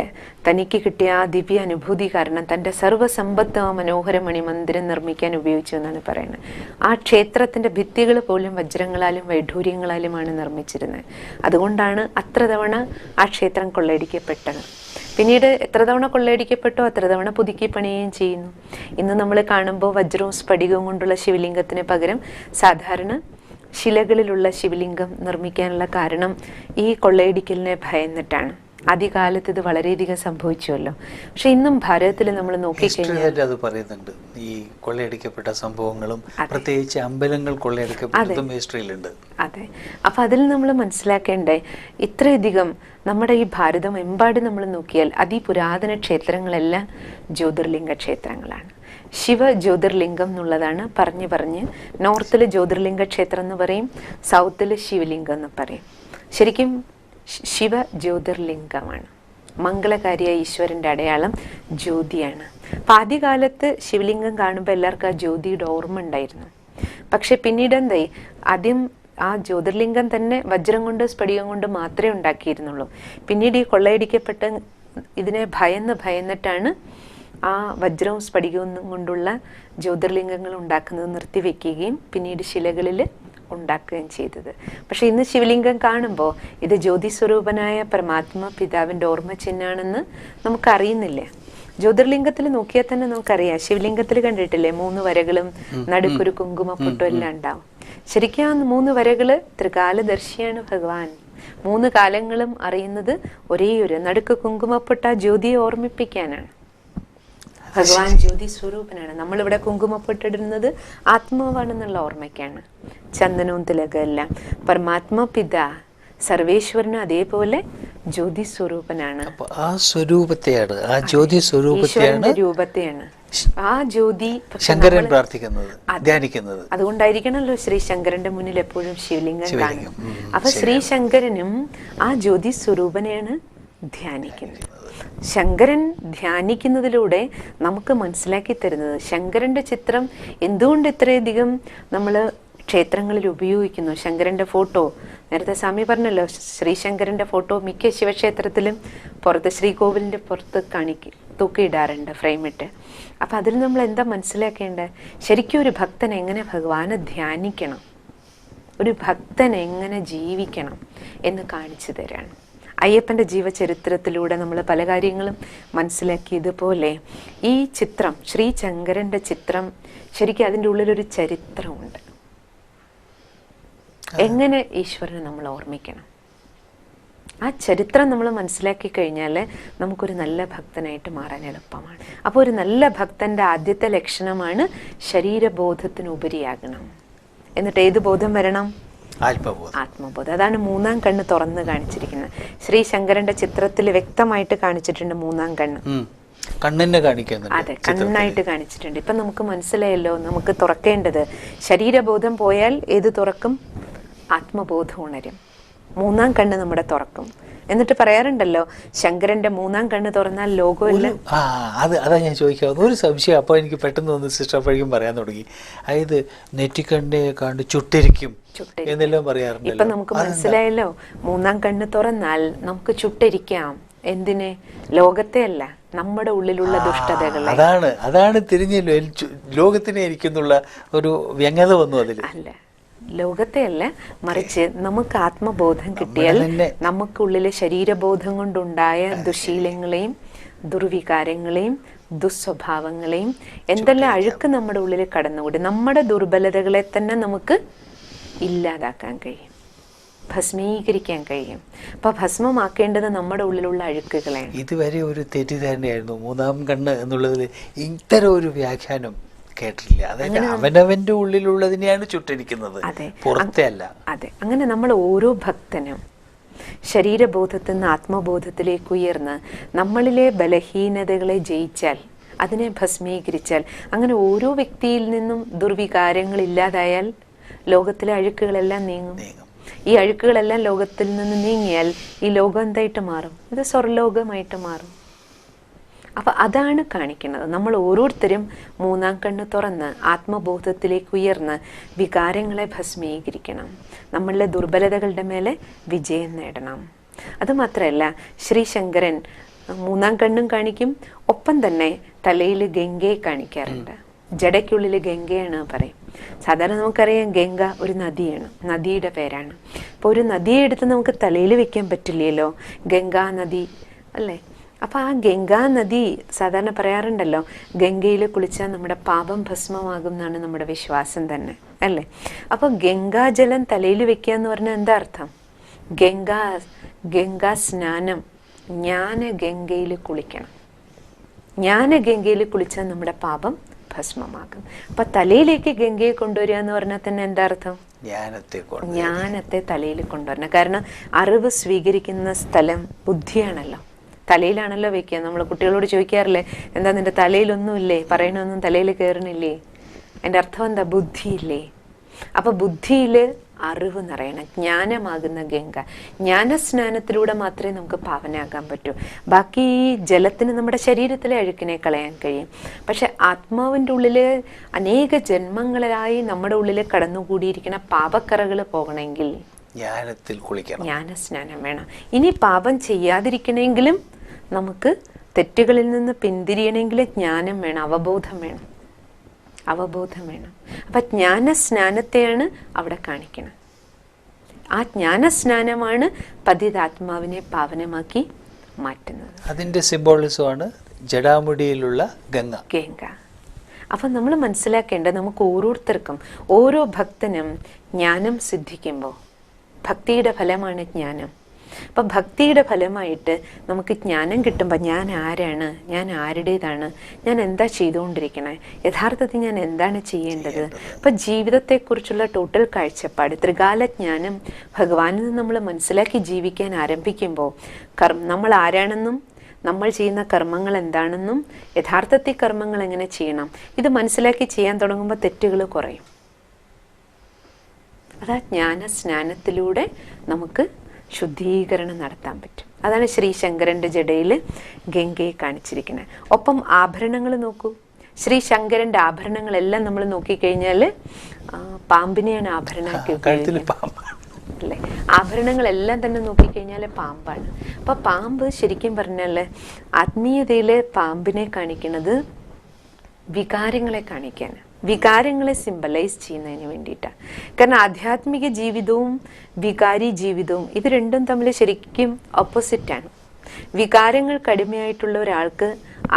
തനിക്ക് കിട്ടിയ ആ ദിവ്യ അനുഭൂതി കാരണം തന്റെ സർവസമ്പത്ത് ആ മനോഹര മണിമന്ദിരം നിർമ്മിക്കാൻ ഉപയോഗിച്ചു എന്നാണ് പറയുന്നത്. ആ ക്ഷേത്രത്തിന്റെ ഭിത്തികൾ പോലും വജ്രങ്ങളാലും വൈഢൂര്യങ്ങളാലുമാണ് നിർമ്മിച്ചിരുന്നത്. അതുകൊണ്ടാണ് അത്ര തവണ ആ ക്ഷേത്രം കൊള്ളയടിക്കപ്പെട്ടത്. പിന്നീട് എത്ര തവണ കൊള്ളയടിക്കപ്പെട്ടോ അത്ര തവണ പുതുക്കി പണിയുകയും ചെയ്യുന്നു. ഇന്ന് നമ്മൾ കാണുമ്പോൾ വജ്രവും സ്ഫടികവും കൊണ്ടുള്ള ശിവലിംഗത്തിന് പകരം സാധാരണ ശിലകളിലുള്ള ശിവലിംഗം നിർമ്മിക്കാനുള്ള കാരണം ഈ കൊള്ളയടിക്കലിനെ ഭയന്നിട്ടാണ്. ആദ്യകാലത്ത് ഇത് വളരെയധികം സംഭവിച്ചുവല്ലോ. പക്ഷെ ഇന്നും ഭാരതത്തിൽ നമ്മൾ നോക്കി നോക്കിക്കഴിഞ്ഞാൽ അത് പറയുന്നുണ്ട്. ഈ കൊള്ളയടിക്കപ്പെട്ട സംഭവങ്ങളും പ്രത്യേകിച്ച് അമ്പലങ്ങൾ കൊള്ളയടിക്കപ്പെട്ടതും ഹിസ്റ്ററിയിലുണ്ട്. അതെ. അപ്പൊ അതിൽ നമ്മൾ മനസ്സിലാക്കേണ്ടേ ഇത്രയധികം നമ്മുടെ ഈ ഭാരതം എമ്പാടും നമ്മൾ നോക്കിയാൽ അതിപുരാതന ക്ഷേത്രങ്ങളെല്ലാം ജ്യോതിർലിംഗ ക്ഷേത്രങ്ങളാണ്. ശിവ ജ്യോതിർലിംഗം എന്നുള്ളതാണ് പറഞ്ഞ് പറഞ്ഞ്. നോർത്തിൽ ജ്യോതിർലിംഗ ക്ഷേത്രം എന്ന് പറയും സൗത്തിൽ ശിവലിംഗം എന്ന് പറയും. ശരിക്കും ശിവ ജ്യോതിർലിംഗമാണ് മംഗളകാരിയായ ഈശ്വരന്റെ അടയാളം ജ്യോതിയാണ്. അപ്പം ആദ്യകാലത്ത് ശിവലിംഗം കാണുമ്പോൾ എല്ലാവർക്കും ആ ജ്യോതിയുടെ ഓർമ്മ ഉണ്ടായിരുന്നു. പക്ഷെ പിന്നീട് എന്തായി? ആദ്യം ആ ജ്യോതിർലിംഗം തന്നെ വജ്രം കൊണ്ട് സ്ഫടികം കൊണ്ട് മാത്രമേ ഉണ്ടാക്കിയിരുന്നുള്ളൂ. പിന്നീട് ഈ കൊള്ളയടിക്കപ്പെട്ട ഇതിനെ ഭയന്ന് ഭയന്നിട്ടാണ് ആ വജ്രവും സ്ഫടികവും കൊണ്ടുള്ള ജ്യോതിർലിംഗങ്ങൾ ഉണ്ടാക്കുന്നത് നിർത്തിവെക്കുകയും പിന്നീട് ശിലകളിൽ ഉണ്ടാക്കുകയും ചെയ്തത്. പക്ഷേ ഇന്ന് ശിവലിംഗം കാണുമ്പോൾ ഇത് ജ്യോതി സ്വരൂപനായ പരമാത്മ പിതാവിന്റെ ഓർമ്മ ചിഹ്നാണെന്ന് നമുക്കറിയുന്നില്ലേ. ജ്യോതിർലിംഗത്തിൽ നോക്കിയാൽ തന്നെ നമുക്കറിയാം. ശിവലിംഗത്തിൽ കണ്ടിട്ടില്ലേ? മൂന്ന് വരകളും നടുക്കൊരു കുങ്കുമപ്പൊട്ടും എല്ലാം ഉണ്ടാവും. ശരിക്കും ആ മൂന്ന് വരകൾ ത്രികാലദർശിയാണ് ഭഗവാൻ. മൂന്ന് കാലങ്ങളും അറിയുന്നത് ഒരേ ഒരു നടുക്ക് കുങ്കുമപ്പെട്ട ജ്യോതിയെ ഓർമ്മിപ്പിക്കാനാണ്. ഭഗവാൻ ജ്യോതി സ്വരൂപനാണ്. നമ്മളിവിടെ കുങ്കുമപ്പെട്ടിടുന്നത് ആത്മാവാണെന്നുള്ള ഓർമ്മയ്ക്കാണ്. ചന്ദനവും തിലകമെല്ലാം പരമാത്മ പിത സർവേശ്വരനും അതേപോലെ ജ്യോതി സ്വരൂപനാണ്. ആ സ്വരൂപത്തെയാണ് ആ ജ്യോതി സ്വരൂപത്തെയാണ് രൂപത്തെയാണ്. ആ ജ്യോതി ശങ്കരൻ പ്രാർത്ഥിക്കുന്നത് ധ്യാനിക്കുന്നത്. അതുകൊണ്ടായിരിക്കണല്ലോ ശ്രീ ശങ്കരന്റെ മുന്നിൽ എപ്പോഴും ശിവലിംഗം ശിവലിംഗം. കാണും അപ്പൊ ശ്രീ ശങ്കരനും ആ ജ്യോതി സ്വരൂപനെയാണ് ധ്യാനിക്കുന്നത് ശങ്കരൻ ധ്യാനിക്കുന്നതിലൂടെ നമുക്ക് മനസ്സിലാക്കി തരുന്നത് ശങ്കരന്റെ ചിത്രം എന്തുകൊണ്ട് ഇത്രയധികം നമ്മൾ ക്ഷേത്രങ്ങളിൽ ഉപയോഗിക്കുന്നു? ശങ്കരന്റെ ഫോട്ടോ. നേരത്തെ സ്വാമി പറഞ്ഞല്ലോ ശ്രീശങ്കരന്റെ ഫോട്ടോ മിക്ക ശിവക്ഷേത്രത്തിലും പുറത്ത് ശ്രീകോവിലിന്റെ പുറത്ത് കാണിക്കും തൂക്കിയിടാറുണ്ട് ഫ്രെയിമിട്ട്. അപ്പം അതിൽ നമ്മൾ എന്താ മനസ്സിലാക്കേണ്ടത് ശരിക്കും ഒരു ഭക്തൻ എങ്ങനെ ഭഗവാനെ ധ്യാനിക്കണം? ഒരു ഭക്തൻ എങ്ങനെ ജീവിക്കണം എന്ന് കാണിച്ചു തരാണ്. അയ്യപ്പന്റെ ജീവചരിത്രത്തിലൂടെ നമ്മൾ പല കാര്യങ്ങളും മനസ്സിലാക്കിയതുപോലെ ഈ ചിത്രം ശ്രീ ശങ്കരന്റെ ചിത്രം ശരിക്കും അതിന്റെ ഉള്ളിലൊരു ചരിത്രമുണ്ട്. എങ്ങനെ ഈശ്വരനെ നമ്മൾ ഓർമ്മിക്കണം? ആ ചരിത്രം നമ്മൾ മനസ്സിലാക്കി കഴിഞ്ഞാൽ നമുക്കൊരു നല്ല ഭക്തനായിട്ട് മാറാൻ എളുപ്പമാണ്. അപ്പോൾ ഒരു നല്ല ഭക്തന്റെ ആദ്യത്തെ ലക്ഷണമാണ് ശരീരബോധത്തിന് ഉപരിയാകണം എന്നിട്ട് ഏത് ബോധം വരണം? ആത്മബോധം ആത്മബോധം. അതാണ് മൂന്നാം കണ്ണ് തുറന്ന് കാണിച്ചിരിക്കുന്നത്. ശ്രീ ശങ്കരന്റെ ചിത്രത്തിൽ വ്യക്തമായിട്ട് കാണിച്ചിട്ടുണ്ട് മൂന്നാം കണ്ണ്. കണ്ണിനെ കാണിക്കുന്നുണ്ട് അതെ കണ്ണായിട്ട് കാണിച്ചിട്ടുണ്ട്. ഇപ്പൊ നമുക്ക് മനസ്സിലായല്ലോ നമുക്ക് തുറക്കേണ്ടത് ശരീരബോധം പോയാൽ ഏത് തുറക്കും? ആത്മബോധം ഉണരും. മൂന്നാം കണ്ണ് നമ്മുടെ തുറക്കും. എന്നിട്ട് പറയാറുണ്ടല്ലോ ശങ്കരന്റെ മൂന്നാം കണ്ണ് തുറന്നാൽ ലോകമില്ല അത് അതാ ഞാൻ ചോദിക്കാം ഒരു സംശയം. അപ്പോൾ എനിക്ക് പെട്ടെന്ന് ഒന്ന് സിസ്റ്റർ അപ്പോഴേക്കും പറയാൻ തുടങ്ങി. അതായത് നെറ്റിക്കണ്ണെ കണ്ട് ചുട്ടിരിക്കും എന്നെല്ലാം പറയാറുണ്ട് ഇപ്പൊ നമുക്ക് മനസ്സിലായല്ലോ മൂന്നാം കണ്ണ് തുറന്നാൽ നമുക്ക് ചുട്ടിരിക്കാം. എന്തിനെ? ലോകത്തെ അല്ല നമ്മുടെ ഉള്ളിലുള്ള ദുഷ്ടതകൾ അതാണ് അതാണ് തിരിഞ്ഞല്ലോ ലോകത്തിനെ ഇരിക്കുന്നുള്ള ഒരു വ്യംഗത വന്നു അതിൽ അല്ല. ലോകത്തെ അല്ല മറിച്ച് നമുക്ക് ആത്മബോധം കിട്ടിയാൽ നമുക്കുള്ളിലെ ശരീരബോധം കൊണ്ടുണ്ടായ ദുശീലങ്ങളെയും ദുർവികാരങ്ങളെയും ദുസ്വഭാവങ്ങളെയും എന്തെല്ലാം അഴുക്ക് നമ്മുടെ ഉള്ളിൽ കടന്നുകൂടി നമ്മുടെ ദുർബലതകളെ തന്നെ നമുക്ക് ഇല്ലാതാക്കാൻ കഴിയും ഭസ്മീകരിക്കാൻ കഴിയും. അപ്പൊ ഭസ്മമാക്കേണ്ടത് നമ്മുടെ ഉള്ളിലുള്ള അഴുക്കുകളെയാണ്. ഇതുവരെ ഒരു തെറ്റിദ്ധാരണയായിരുന്നു മൂന്നാം കണ്ണ് എന്നുള്ളതിൽ ഇത്തരം ഒരു വ്യാഖ്യാനം കേട്ടിട്ടില്ല. അതായത് അവനവന്റെ ഉള്ളിലുള്ളതിനെയാണ് ചുട്ടിരിക്കുന്നത്. അതെ. പുറത്തെ അതെ. അങ്ങനെ നമ്മൾ ഓരോ ഭക്തനും ശരീരബോധത്തിൽ നിന്ന് ആത്മബോധത്തിലേക്ക് ഉയർന്ന് നമ്മളിലെ ബലഹീനതകളെ ജയിച്ചാൽ അതിനെ ഭസ്മീകരിച്ചാൽ അങ്ങനെ ഓരോ വ്യക്തിയിൽ നിന്നും ദുർവികാരങ്ങൾ ഇല്ലാതായാൽ ലോകത്തിലെ അഴുക്കുകളെല്ലാം നീങ്ങും. നീങ്ങും. ഈ അഴുക്കുകളെല്ലാം ലോകത്തിൽ നിന്ന് നീങ്ങിയാൽ ഈ ലോകം എന്തായിട്ട് മാറും? ഇത് സ്വർലോകമായിട്ട് മാറും. അപ്പൊ അതാണ് കാണിക്കുന്നത്. നമ്മൾ ഓരോരുത്തരും മൂന്നാം കണ്ണ് തുറന്ന് ആത്മബോധത്തിലേക്ക് ഉയർന്ന് വികാരങ്ങളെ ഭസ്മീകരിക്കണം. നമ്മളുടെ ദുർബലതകളുടെ മേലെ വിജയം നേടണം. അത് മാത്രമല്ല ശ്രീ ശങ്കരൻ മൂന്നാം കണ്ണും കാണിക്കും ഒപ്പം തന്നെ തലയിൽ ഗംഗയെ കാണിക്കാറുണ്ട്. ജടയ്ക്കുള്ളിൽ ഗംഗയാണ് പറയും. സാധാരണ നമുക്കറിയാം ഗംഗ ഒരു നദിയാണ് നദിയുടെ പേരാണ്. അപ്പോൾ ഒരു നദിയെ എടുത്ത് നമുക്ക് തലയിൽ വെക്കാൻ പറ്റില്ലല്ലോ? ഗംഗാ നദി അല്ലേ? അപ്പൊ ആ ഗംഗാ നദി സാധാരണ പറയാറുണ്ടല്ലോ ഗംഗയിൽ കുളിച്ചാൽ നമ്മുടെ പാപം ഭസ്മമാകും എന്നാണ് നമ്മുടെ വിശ്വാസം തന്നെ അല്ലേ? അപ്പോൾ ഗംഗാജലം തലയിൽ വെക്കുക എന്ന് പറഞ്ഞാൽ എന്താ അർത്ഥം? ഗംഗാ ഗംഗാ സ്നാനം ജ്ഞാന ഗംഗയിൽ കുളിക്കണം. ജ്ഞാന ഗംഗയിൽ കുളിച്ചാൽ നമ്മുടെ പാപം ഭസ്മമാകും. അപ്പൊ തലയിലേക്ക് ഗംഗയെ കൊണ്ടുവരിക എന്ന് പറഞ്ഞാൽ തന്നെ എന്താ അർത്ഥം? ജ്ഞാനത്തെ ജ്ഞാനത്തെ തലയിൽ കൊണ്ടുവരണം. കാരണം അറിവ് സ്വീകരിക്കുന്ന സ്ഥലം ബുദ്ധിയാണല്ലോ. തലയിലാണല്ലോ വെക്കുക. നമ്മൾ കുട്ടികളോട് ചോദിക്കാറില്ലേ എന്താ നിന്റെ തലയിലൊന്നുമില്ലേ? പറയണമൊന്നും തലയിൽ കയറണില്ലേ? എന്റെ അർത്ഥം എന്താ? ബുദ്ധിയില്ലേ? അപ്പൊ ബുദ്ധിയിൽ അറിവ് നിറയണം. ജ്ഞാനമാകുന്ന ഗംഗ. ജ്ഞാനസ്നാനത്തിലൂടെ മാത്രമേ നമുക്ക് പാവനാകാൻ പറ്റൂ. ബാക്കി ഈ ജലത്തിന് നമ്മുടെ ശരീരത്തിലെ അഴുക്കിനെ കളയാൻ കഴിയും. പക്ഷെ ആത്മാവിന്റെ ഉള്ളിൽ അനേക ജന്മങ്ങളായി നമ്മുടെ ഉള്ളിൽ കടന്നുകൂടിയിരിക്കുന്ന പാപക്കറകൾ പോകണമെങ്കിൽ ജ്ഞാനത്തിൽ കുളിക്കണം. ജ്ഞാനസ്നാനം വേണം. ഇനി പാപം ചെയ്യാതിരിക്കണമെങ്കിലും നമുക്ക് തെറ്റുകളിൽ നിന്ന് പിന്തിരിയണമെങ്കിൽ ജ്ഞാനം വേണം അവബോധം വേണം. അവബോധം വേണം. അപ്പൊ ജ്ഞാനസ്നാനത്തെയാണ് അവിടെ കാണിക്കണം. ആ ജ്ഞാനസ്നാനമാണ് പതിതാത്മാവിനെ പാവനമാക്കി മാറ്റുന്നത്. അതിന്റെ സിംബോളിസമാണ് ജടാമുടിയിലുള്ള ഗംഗ. ഗംഗ. അപ്പം നമ്മൾ മനസ്സിലാക്കേണ്ടത് നമുക്ക് ഓരോരുത്തർക്കും ഓരോ ഭക്തനും ജ്ഞാനം സിദ്ധിക്കുമ്പോൾ ഭക്തിയുടെ ഫലമാണ് ജ്ഞാനം. അപ്പം ഭക്തിയുടെ ഫലമായിട്ട് നമുക്ക് ജ്ഞാനം കിട്ടുമ്പോൾ ഞാൻ ആരാണ്? ഞാൻ ആരുടേതാണ്? ഞാൻ എന്താ ചെയ്തുകൊണ്ടിരിക്കണേ? യഥാർത്ഥത്തിൽ ഞാൻ എന്താണ് ചെയ്യേണ്ടത്? അപ്പം ജീവിതത്തെക്കുറിച്ചുള്ള ടോട്ടൽ കാഴ്ചപ്പാട് ത്രികാല ജ്ഞാനം ഭഗവാനിൽ നിന്ന് നമ്മൾ മനസ്സിലാക്കി ജീവിക്കാൻ ആരംഭിക്കുമ്പോൾ കർമ്മ നമ്മൾ ആരാണെന്നും നമ്മൾ ചെയ്യുന്ന കർമ്മങ്ങൾ എന്താണെന്നും യഥാർത്ഥത്തിൽ കർമ്മങ്ങൾ എങ്ങനെ ചെയ്യണം? ഇത് മനസ്സിലാക്കി ചെയ്യാൻ തുടങ്ങുമ്പോൾ തെറ്റുകൾ കുറയും. അതാ ജ്ഞാന സ്നാനത്തിലൂടെ നമുക്ക് ശുദ്ധീകരണം നടത്താൻ പറ്റും. അതാണ് ശ്രീ ശങ്കരന്റെ ജടയിൽ ഗംഗയെ കാണിച്ചിരിക്കുന്നത്. ഒപ്പം ആഭരണങ്ങൾ നോക്കൂ. ശ്രീ ശങ്കരന്റെ ആഭരണങ്ങളെല്ലാം നമ്മൾ നോക്കിക്കഴിഞ്ഞാൽ പാമ്പിനെയാണ് ആഭരണമാക്കി അല്ലേ? ആഭരണങ്ങളെല്ലാം തന്നെ നോക്കിക്കഴിഞ്ഞാൽ പാമ്പാണ്. അപ്പൊ പാമ്പ് ശരിക്കും പറഞ്ഞാൽ ആത്മീയതയിലെ പാമ്പിനെ കാണിക്കുന്നത് വികാരങ്ങളെ കാണിക്കാൻ വികാരങ്ങളെ സിംബലൈസ് ചെയ്യുന്നതിന് വേണ്ടിയിട്ടാണ് കാരണം ആധ്യാത്മിക ജീവിതവും വികാരി ജീവിതവും ഇത് രണ്ടും തമ്മിൽ ശരിക്കും ഓപ്പോസിറ്റാണ് വികാരങ്ങൾ കടുമയായിട്ടുള്ള ഒരാൾക്ക്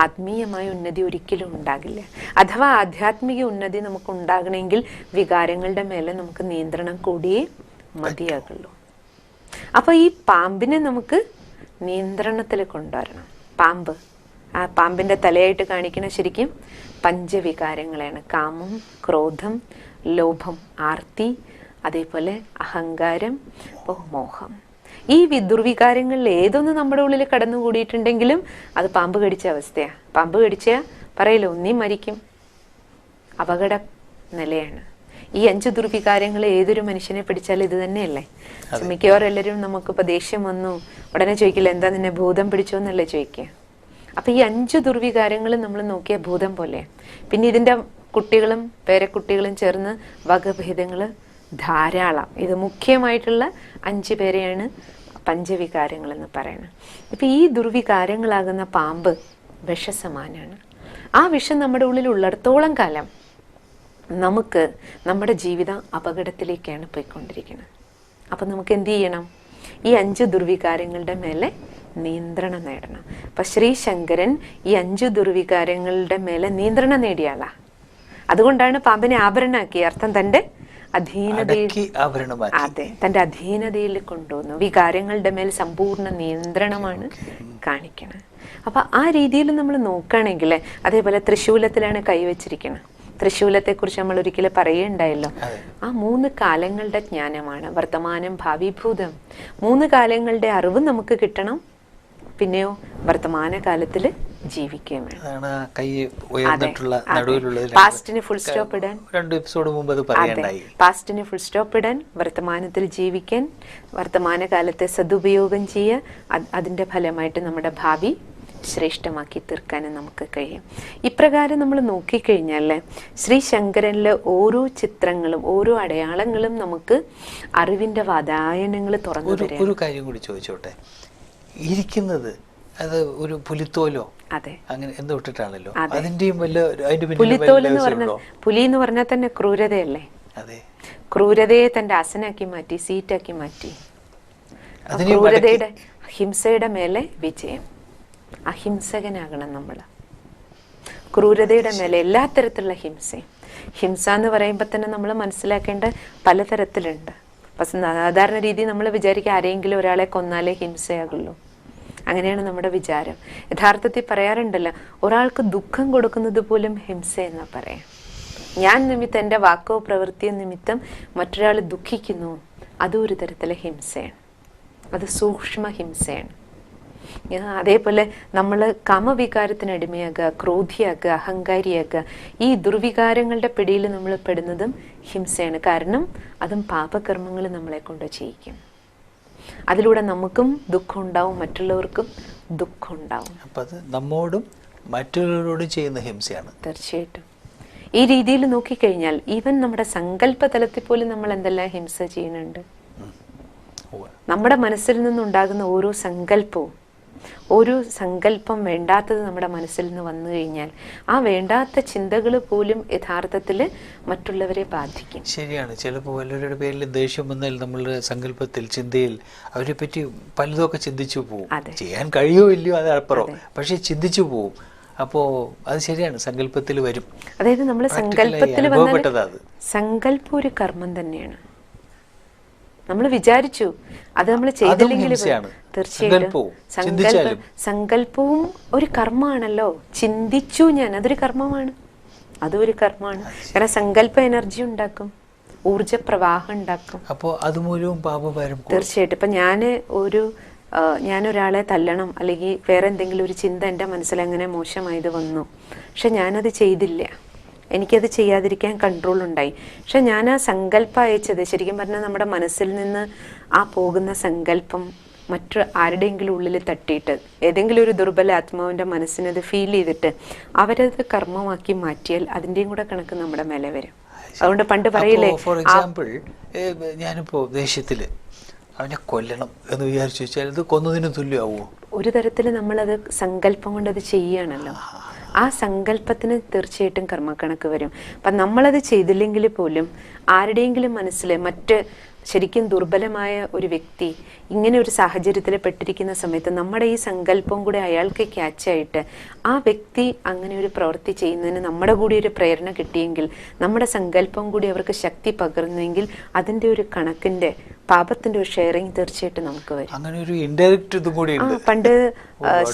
ആത്മീയമായ ഉന്നതി ഒരിക്കലും ഉണ്ടാകില്ല. അഥവാ ആധ്യാത്മിക ഉന്നതി നമുക്ക് ഉണ്ടാകണമെങ്കിൽ വികാരങ്ങളുടെ മേലെ നമുക്ക് നിയന്ത്രണം കൂടിയേ മതിയാകുള്ളൂ. അപ്പൊ ഈ പാമ്പിനെ നമുക്ക് നിയന്ത്രണത്തിൽ കൊണ്ടുവരണം. പാമ്പ്. ആ പാമ്പിന്റെ തലയായിട്ട് കാണിക്കുന്ന ശരിക്കും പഞ്ചവികാരങ്ങളെയാണ്. കാമം ക്രോധം ലോഭം ആർത്തി അതേപോലെ അഹങ്കാരം ഓ മോഹം ഈ വി- ദുർവികാരങ്ങളിൽ ഏതൊന്ന് നമ്മുടെ ഉള്ളിൽ കടന്നുകൂടിയിട്ടുണ്ടെങ്കിലും അത് പാമ്പ് കടിച്ച അവസ്ഥയാ. പാമ്പ് കടിച്ച പറയല്ലോ ഒന്നീ മരിക്കും. അപകട നിലയാണ് ഈ അഞ്ച് ദുർവികാരങ്ങൾ ഏതൊരു മനുഷ്യനെ പിടിച്ചാലും ഇത് തന്നെയല്ലേ? മിക്കവാറും എല്ലാവരും നമുക്കിപ്പോൾ ദേഷ്യം വന്നു. ഉടനെ ചോദിക്കില്ല എന്താ നിന്നെ ഭൂതം പിടിച്ചോ എന്നല്ലേ ചോദിക്കുക? അപ്പൊ ഈ അഞ്ച് ദുർവികാരങ്ങൾ നമ്മൾ നോക്കിയ ഭൂതം പോലെ. പിന്നെ ഇതിന്റെ കുട്ടികളും പേരക്കുട്ടികളും ചേർന്ന് വകഭേദങ്ങൾ ധാരാളം. ഇത് മുഖ്യമായിട്ടുള്ള അഞ്ച് പേരെയാണ് പഞ്ചവികാരങ്ങൾ എന്ന് പറയുന്നത്. ഇപ്പൊ ഈ ദുർവികാരങ്ങളാകുന്ന പാമ്പ് വിഷസമാനാണ്. ആ വിഷം നമ്മുടെ ഉള്ളിൽ ഉള്ളിടത്തോളം കാലം നമുക്ക് നമ്മുടെ ജീവിതം അപകടത്തിലേക്കാണ് പോയിക്കൊണ്ടിരിക്കുന്നത്. അപ്പം നമുക്ക് എന്ത് ചെയ്യണം? ഈ അഞ്ച് ദുർവികാരങ്ങളുടെ മേലെ നിയന്ത്രണം നേടണം. അപ്പം ശ്രീ ശങ്കരൻ ഈ അഞ്ചു ദുർവികാരങ്ങളുടെ മേലെ നിയന്ത്രണം നേടിയ ആളാ അതുകൊണ്ടാണ് പാമ്പിനെ ആഭരണമാക്കി അർത്ഥം തന്റെ അധീനതയിൽ അതെ തന്റെ അധീനതയിൽ കൊണ്ടുവന്നു. വികാരങ്ങളുടെ മേൽ സമ്പൂർണ നിയന്ത്രണമാണ് കാണിക്കണം അപ്പൊ ആ രീതിയിൽ നമ്മൾ നോക്കുകയാണെങ്കിൽ അതേപോലെ തൃശൂലത്തിലാണ് കൈവച്ചിരിക്കുന്നത് തൃശൂലത്തെ കുറിച്ച് നമ്മൾ ഒരിക്കലും പറയുകയുണ്ടായല്ലോ. ആ മൂന്ന് കാലങ്ങളുടെ ജ്ഞാനമാണ് വർത്തമാനം ഭാവിഭൂതം. മൂന്ന് കാലങ്ങളുടെ അറിവ് നമുക്ക് കിട്ടണം. പിന്നെയോ വർത്തമാന കാലത്തിൽ ജീവിക്കുകയും വേണം. പാസ്റ്റിന് full stop ഇടാൻ. രണ്ട് എപ്പിസോഡ് മുമ്പ് അത് പറയണ്ടായി. പാസ്റ്റിന് ഫുൾ സ്റ്റോപ്പ് ഇടാൻ വർത്തമാനത്തിൽ ജീവിക്കാൻ വർത്തമാനകാലത്തെ സദുപയോഗം ചെയ്യുക അതിന്റെ അതിന്റെ ഫലമായിട്ട് നമ്മുടെ ഭാവി ശ്രേഷ്ഠമാക്കി തീർക്കാനും നമുക്ക് കഴിയും. ഇപ്രകാരം നമ്മൾ നോക്കിക്കഴിഞ്ഞാൽ ശ്രീ ശങ്കരനിലെ ഓരോ ചിത്രങ്ങളും ഓരോ അടയാളങ്ങളും നമുക്ക് അറിവിന്റെ വാതായനങ്ങൾ തുറന്നു ഒരു കാര്യം കൂടി ചോദിച്ചോട്ടെ? ഇരിക്കുന്നത്. അത് ഒരു പുലിത്തോലോ? അതെ. അങ്ങനെ എന്തോ ഇട്ടിട്ടാണല്ലോ. അതെ. അതിന്റെയും വല്ല അതിന്റെ പുലിത്തോൽ എന്ന് പറഞ്ഞാൽ പുലി എന്ന് പറഞ്ഞാൽ തന്നെ ക്രൂരതയല്ലേ? അതെ. ക്രൂരതയെ തന്റെ അസനാക്കി മാറ്റി സീറ്റാക്കി മാറ്റി. ക്രൂരതയുടെ ഹിംസയുടെ മേലെ വിജയം. അഹിംസകനാകണം നമ്മൾ ക്രൂരതയുടെ മേലെ എല്ലാ തരത്തിലുള്ള ഹിംസയും. ഹിംസ എന്ന് പറയുമ്പോൾ തന്നെ നമ്മൾ മനസ്സിലാക്കേണ്ട പലതരത്തിലുണ്ട്. പക്ഷെ സാധാരണ രീതി നമ്മൾ വിചാരിക്കുക ആരെങ്കിലും ഒരാളെ കൊന്നാലേ ഹിംസയാകുള്ളൂ. അങ്ങനെയാണ് നമ്മുടെ വിചാരം. യഥാർത്ഥത്തിൽ പറയാറുണ്ടല്ലോ ഒരാൾക്ക് ദുഃഖം കൊടുക്കുന്നത് പോലും ഹിംസ എന്നാ പറയാം. ഞാൻ നിമിത്തം എന്റെ വാക്കോ പ്രവൃത്തിയോ നിമിത്തം മറ്റൊരാൾ ദുഃഖിക്കുന്നു അതും ഒരു തരത്തിലെ ഹിംസയാണ്. അത് സൂക്ഷ്മ ഹിംസയാണ്. അതേപോലെ നമ്മൾ കാമവികാരത്തിന് അടിമയാകുക ക്രോധിയാകുക അഹങ്കാരിയാകുക ഈ ദുർവികാരങ്ങളുടെ പിടിയിൽ നമ്മൾ പെടുന്നതും ഹിംസയാണ്. കാരണം അതും പാപകർമ്മങ്ങൾ നമ്മളെ കൊണ്ട് ചെയ്യിക്കും. അതിലൂടെ നമുക്കും ദുഃഖം ഉണ്ടാവും മറ്റുള്ളവർക്കും ദുഃഖം ഉണ്ടാവും അപ്പം അത് നമ്മോടും മറ്റുള്ളവരോടും ചെയ്യുന്ന ഹിംസയാണ്. തീർച്ചയായിട്ടും. ഈ രീതിയിൽ നോക്കിക്കഴിഞ്ഞാൽ ഈവൻ നമ്മുടെ സങ്കല്പ തലത്തിൽ പോലും നമ്മൾ എന്തെല്ലാം ഹിംസ ചെയ്യുന്നുണ്ട്. നമ്മുടെ മനസ്സിൽ നിന്നുണ്ടാകുന്ന ഓരോ സങ്കല്പവും ഒരു സങ്കല്പം വേണ്ടാത്തത് നമ്മുടെ മനസ്സിൽ നിന്ന് വന്നു കഴിഞ്ഞാൽ ആ വേണ്ടാത്ത ചിന്തകൾ പോലും യഥാർത്ഥത്തിൽ മറ്റുള്ളവരെ ബാധിക്കും. ശരിയാണ്. ചിലപ്പോൾ വല്ലവരുടെ പേരിൽ ദേഷ്യം വന്നാൽ നമ്മളുടെ സങ്കല്പത്തിൽ ചിന്തയിൽ അവരെ പറ്റി പലതൊക്കെ ചിന്തിച്ചു പോകും. ചെയ്യാൻ കഴിയോ ഇല്ലയോ അത് അപ്പുറം. പക്ഷേ ചിന്തിച്ചു പോകും അപ്പോ അത് ശരിയാണ്. സങ്കല്പത്തിൽ വരും. അതായത് നമ്മൾ സങ്കല്പത്തിൽ സങ്കല്പം ഒരു കർമ്മം തന്നെയാണ്. നമ്മൾ വിചാരിച്ചു. അത് നമ്മൾ ചെയ്തില്ലെങ്കിൽ. തീർച്ചയായിട്ടും സങ്കല്പവും, സങ്കല്പ സങ്കല്പവും ഒരു കർമ്മമാണല്ലോ. ചിന്തിച്ചു ഞാൻ. അതൊരു കർമ്മമാണ്. അതും ഒരു കർമ്മമാണ്. കാരണം സങ്കല്പ എനർജി ഉണ്ടാക്കും. ഊർജ പ്രവാഹം ഉണ്ടാക്കും അപ്പോൾ അതുമൂലവും പാപഭാരം കൂടും. തീർച്ചയായിട്ടും. ഇപ്പൊ ഞാൻ ഒരു ഞാൻ ഒരാളെ തല്ലണം. അല്ലെങ്കിൽ വേറെ എന്തെങ്കിലും ഒരു ചിന്ത എന്റെ മനസ്സിൽ അങ്ങനെ മോശമായത് വന്നു. പക്ഷെ ഞാനത് ചെയ്തില്ല. എനിക്കത് ചെയ്യാതിരിക്കാൻ കൺട്രോൾ ഉണ്ടായി. പക്ഷെ ഞാൻ ആ സങ്കല്പം അയച്ചത് ശരിക്കും പറഞ്ഞാൽ നമ്മുടെ മനസ്സിൽ നിന്ന് ആ പോകുന്ന സങ്കല്പം മറ്റു ആരുടെയെങ്കിലും ഉള്ളിൽ തട്ടിയിട്ട് ഏതെങ്കിലും ഒരു ദുർബല ആത്മാവിന്റെ മനസ്സിനത് ഫീൽ ചെയ്തിട്ട് അവരത് കർമ്മമാക്കി മാറ്റിയാൽ അതിന്റെയും കൂടെ കണക്ക് നമ്മുടെ മേലെ വരും. അതുകൊണ്ട് പണ്ട് പറയില്ലേ ഫോർ എക്സാമ്പിൾ ഞാനിപ്പോൾ ദേഷ്യത്തിൽ അവനെ കൊല്ലണം എന്ന് വിചാരിച്ചു വെച്ചാൽ ഇത് കൊന്നതിന് തുല്യമാവുമോ? ഒരു തരത്തിൽ നമ്മളത് സങ്കല്പം കൊണ്ട് അത് ചെയ്യുകയാണല്ലോ ആ സങ്കല്പത്തിന് തീർച്ചയായിട്ടും കർമ്മക്കണക്ക് വരും. അപ്പം നമ്മളത് ചെയ്തില്ലെങ്കിൽ പോലും ആരുടെയെങ്കിലും മനസ്സിൽ മറ്റ് ശരിക്കും ദുർബലമായ ഒരു വ്യക്തി ഇങ്ങനെ ഒരു സാഹചര്യത്തിൽ പെട്ടിരിക്കുന്ന സമയത്ത് നമ്മുടെ ഈ സങ്കല്പം കൂടെ അയാൾക്ക് ക്യാച്ചായിട്ട് ആ വ്യക്തി അങ്ങനെ ഒരു പ്രവൃത്തി ചെയ്യുന്നതിന് നമ്മുടെ കൂടി ഒരു പ്രേരണ കിട്ടിയെങ്കിൽ നമ്മുടെ സങ്കല്പം കൂടി അവർക്ക് ശക്തി പകർന്നെങ്കിൽ അതിന്റെ ഒരു കണക്കിന്റെ പാപത്തിന്റെ ഒരു ഷെയറിങ് തീർച്ചയായിട്ടും നമുക്ക് വരും. അങ്ങനെ ഒരു ഇൻഡയറക്റ്റ് ഇതും കൂടി പണ്ട്